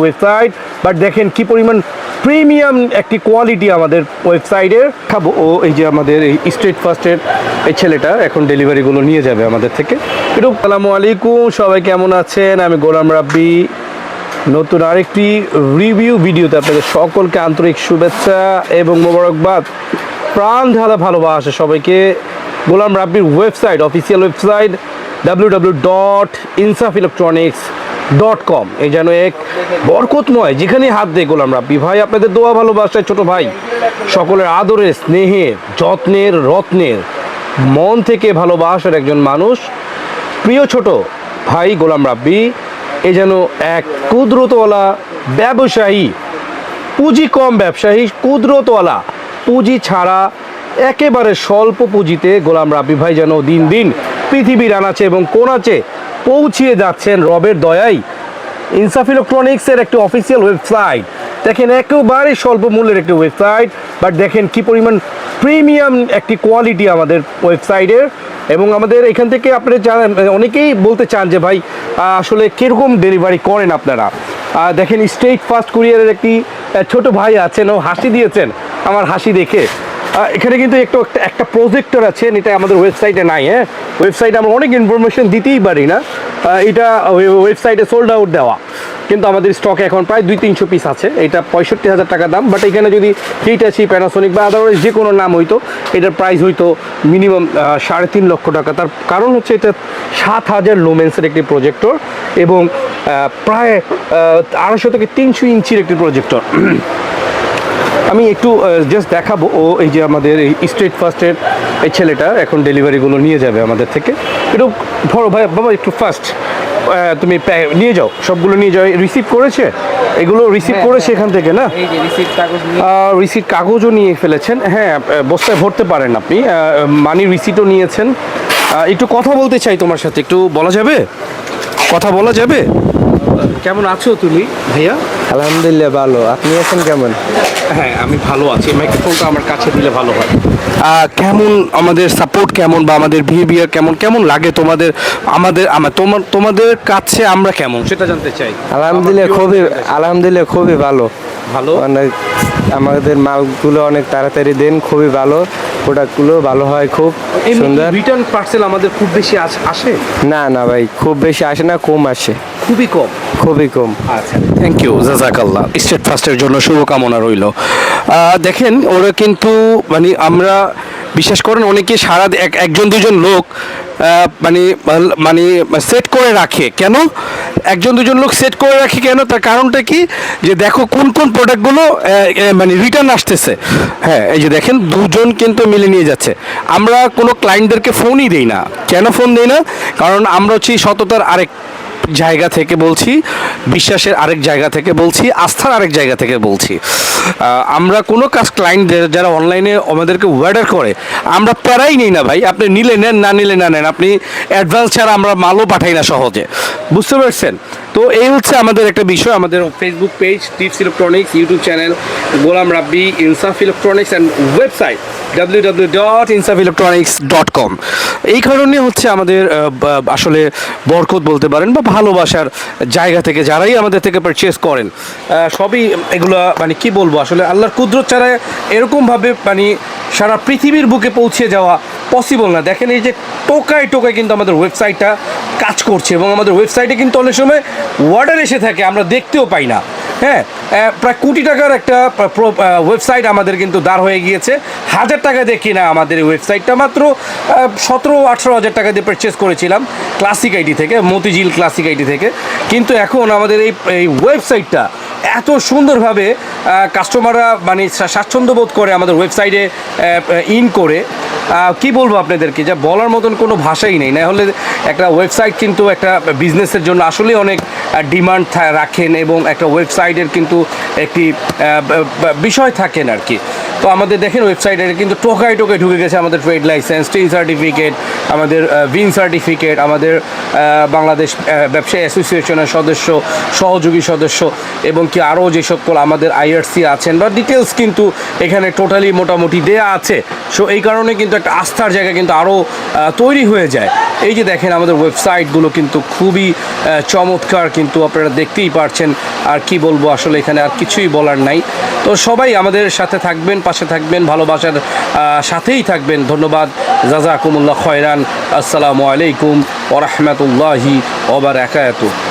Website but দেখেন কি পরিমাণ প্রিমিয়াম একটি কোয়ালিটি আমাদের ওয়েবসাইটের খাব, ও এই যে আমাদের এই স্ট্রিট ফার্স্টের এই ছেলেটা এখন ডেলিভারিগুলো নিয়ে যাবে আমাদের থেকে। একটু সালামু আলাইকুম, সবাই কেমন আছেন? আমি গোলাম রাব্বি। নতুন আরেকটি রিভিউ ভিডিওতে আপনাদের সকলকে আন্তরিক শুভেচ্ছা এবং মোবারকবাদ। প্রাণ ঢালা ভালোবাসা সবাইকে। Golam রাব্বির website official website W W dot Insaf electronics dot com এই যেন এক বরকতময় যেখানে হাত দেয় গোলাম রাব্বি। ভাই, আপনাদের দোয়া ভালোবাসায় ছোট ভাই, সকলের আদরের স্নেহের যত্নের, রত্নের, মন থেকে ভালোবাসার একজন মানুষ। প্রিয় ছোট ভাই গোলাম রাব্বি, এ যেন এক কুদরতওয়ালা ব্যবসায়ী, পুঁজি কম ব্যবসায়ী, কুদরতওয়ালা, পুঁজি ছাড়া একেবারে স্বল্প পুঁজিতে গোলাম রাব্বি ভাই যেন দিন দিন পৃথিবীর আনাচে এবং কোনাচে পৌঁছিয়ে যাচ্ছেন রবের দয়ায়। ইনসাফ ইলেকট্রনিক্সের একটি অফিসিয়াল ওয়েবসাইট দেখেন একেবারে স্বল্প মূল্যের একটি ওয়েবসাইট বাট দেখেন কি পরিমাণ প্রিমিয়াম একটি কোয়ালিটি আমাদের ওয়েবসাইটের এবং আমাদের এখান থেকে আপনারা জানেন, অনেকেই বলতে চান যে, ভাই আসলে কীরকম ডেলিভারি করেন আপনারা? দেখেন স্টেট ফাস্ট কুরিয়ারের একটি ছোট ভাই আছেন, ও হাসি দিয়েছেন, আমার হাসি দেখে। এখানে কিন্তু একটু একটা প্রজেক্টর আছে এটা আমাদের ওয়েবসাইটে নাই হ্যাঁ? ওয়েবসাইটে আমরা অনেক ইনফরমেশন দিতেই পারি না। এটা ওয়েবসাইটে সোল্ড আউট দেওয়া। কিন্তু আমাদের স্টকে এখন প্রায় দুই তিনশো পিস আছে। এটা পঁয়ষট্টি হাজার টাকা দাম বাট এখানে যদি হিটাচি প্যানাসোনিক বা আদারওয়াইজ যে কোনো নাম হইতো, এটার প্রাইস হইতো মিনিমাম সাড়ে তিন লক্ষ টাকা। তার কারণ হচ্ছে এটা সাত হাজার লোমেন্সের একটি প্রজেক্টর এবং প্রায় আড়াইশো থেকে তিনশো ইঞ্চির একটি প্রজেক্টর আমি একটু জাস্ট দেখাবো। ও এই যে আমাদের এই স্ট্রিট ফার্স্টের এই ছেলেটা এখন ডেলিভারিগুলো নিয়ে যাবে আমাদের থেকে। একটু ধরো ভাই বাবা একটু ফার্স্ট তুমি নিয়ে যাও। সবগুলো নিয়ে যাও। রিসিভ করেছে? এগুলো রিসিভ হ্যাঁ, করেছে হ্যাঁ। এখান থেকে না? এই যে রিসিপ্ট কাগজ নিয়ে রিসিট কাগজও নিয়ে ফেলেছেন। হ্যাঁ বস্তায় ভরতে পারেন আপনি। মানি রিসিটও নিয়েছেন। একটু কথা বলতে চাই তোমার সাথে। একটু বলা যাবে? কথা বলা যাবে? কেমন আছো তুমি ভাইয়া? আলহামদুলিল্লাহ ভালো। আপনি আছেন কেমন? হ্যাঁ আমি ভালো আছি। মাইক্রোফোনটা আমার কাছে দিলে ভালো হয়। কেমন আমাদের সাপোর্ট কেমন বা আমাদের বিহেভিয়ার কেমন? কেমন লাগে তোমাদের? আমাদের আমার তোমার তোমাদের কাছে আমরা কেমন? সেটা জানতে চাই। আলহামদুলিল্লাহ খুবই। আলহামদুলিল্লাহ খুবই ভালো। ভালো? অনেক আমাদের মালগুলো অনেক তাড়াতাড়ি দেন খুবই ভালো। প্রোডাক্টগুলো ভালো হয় খুব সুন্দর। রিটার্ন পার্সেল আমাদের খুব বেশি আস- আসে? না না ভাই খুব বেশি আসে না কম আসে। খুবই কম। খুবই কম। আচ্ছা। থ্যাংক ইউ জাজাকাল্লাহ স্টেট ফার্স্টের জন্য শুভকামনা রইল। দেখেন ওরা কিন্তু মানে আমরা বিশেষ করেন অনেকে সারা এক একজন দুজন লোক মানে মানে সেট করে রাখে। কেন? একজন দুজন লোক সেট করে রাখে কেন? তার কারণটা কি? যে দেখো কোন কোন প্রোডাক্টগুলো মানে রিটার্ন আসতেছে। হ্যাঁ এই যে দেখেন দুজন কিন্তু মিলে নিয়ে যাচ্ছে। আমরা কোনো ক্লায়েন্টদেরকে ফোনই দিই না। কেন ফোন দিই না? কারণ আমরা হচ্ছি সততার আরেক জায়গা থেকে বলছি, বিশ্বাসের আরেক জায়গা থেকে বলছি, আস্থার আরেক জায়গা থেকে বলছি। আমরা কোনো কাজ ক্লায়েন্টদের যারা অনলাইনে আমাদেরকে ওয়ার্ডার করে, আমরা প্যারাই নিই না ভাই। আপনি নিলে নেন, না নিলে না নেন। আপনি অ্যাডভান্স ছাড়া আমরা মালও পাঠাই না সহজে। বুঝতে পারছেন? তো এই হচ্ছে আমাদের একটা বিষয়। আমাদের Facebook page tips electronics YouTube channel Golam Rabbi Insaf electronics and website W W dot Insaf electronics dot com এই কারণে হচ্ছে আমাদের আসলে বরকত বলতে পারেন বা ভালোবাসার জায়গা থেকে যারাই আমাদের থেকে পারচেস করেন সবই এগুলা মানে কি বলব, আসলে আল্লাহর কুদরত ছাড়া এরকমভাবে মানে সারা পৃথিবীর বুকে পৌঁছে যাওয়া পসিবল না। দেখেন এই যে টোকায় টোকায় কিন্তু আমাদের ওয়েবসাইটটা কাজ করছে এবং আমাদের ওয়েবসাইটে কিন্তু অনেক সময় ওয়ার্ডার এসে থাকে, আমরা দেখতেও পাই না। হ্যাঁ প্রায় কোটি টাকার একটা ওয়েবসাইট আমাদের কিন্তু দাঁড় হয়ে গিয়েছে। হাজার টাকা দিয়ে কিনা আমাদের ওয়েবসাইটটা মাত্র সতেরো, আঠেরো হাজার টাকা দিয়ে পারচেস করেছিলাম ক্লাসিক আইডি থেকে, মতিঝিল ক্লাসিক আইডি থেকে। কিন্তু এখন আমাদের এই এই ওয়েবসাইটটা এত সুন্দরভাবে কাস্টমাররা মানে স্বাচ্ছন্দ্য বোধ করে আমাদের ওয়েবসাইটে ইন করে। কি বলব আপনাদেরকে? যা বলার মতন কোনো ভাষাই নেই। না হলে একটা ওয়েবসাইট কিন্তু একটা বিজনেসের জন্য আসলে অনেক ডিমান্ড রাখেন এবং একটা ওয়েবসাইটের কিন্তু একটি বিষয় থাকেন আর কি তো আমাদের দেখেন ওয়েবসাইটে কিন্তু টোকায় টোকে ঢুকে গেছে আমাদের ট্রেড লাইসেন্স টিন সার্টিফিকেট আমাদের ভিন সার্টিফিকেট আমাদের বাংলাদেশ ব্যবসায়ী অ্যাসোসিয়েশনের সদস্য, সহযোগী সদস্য এবং কি আরও যে সকল আমাদের আই আইআরসি আছেন বা ডিটেলস কিন্তু এখানে টোটালি মোটামুটি দেয়া আছে। সো এই কারণে কিন্তু একটা আস্থার জায়গা কিন্তু আরও তৈরি হয়ে যায়। এই যে দেখেন আমাদের ওয়েবসাইটগুলো কিন্তু খুবই চমৎকার কিন্তু আপনারা দেখতেই পারছেন। আর কি বলব, আসলে এখানে আর কিছুই বলার নাই। তো সবাই আমাদের সাথে থাকবেন, পাশে থাকবেন, ভালোবাসার সাথেই থাকবেন। ধন্যবাদ। জাজাকুমুল্লাহ খয়রান। আসসালামু আলাইকুম ওরহমতুল্লাহি ওবার ওবরাকাতুহ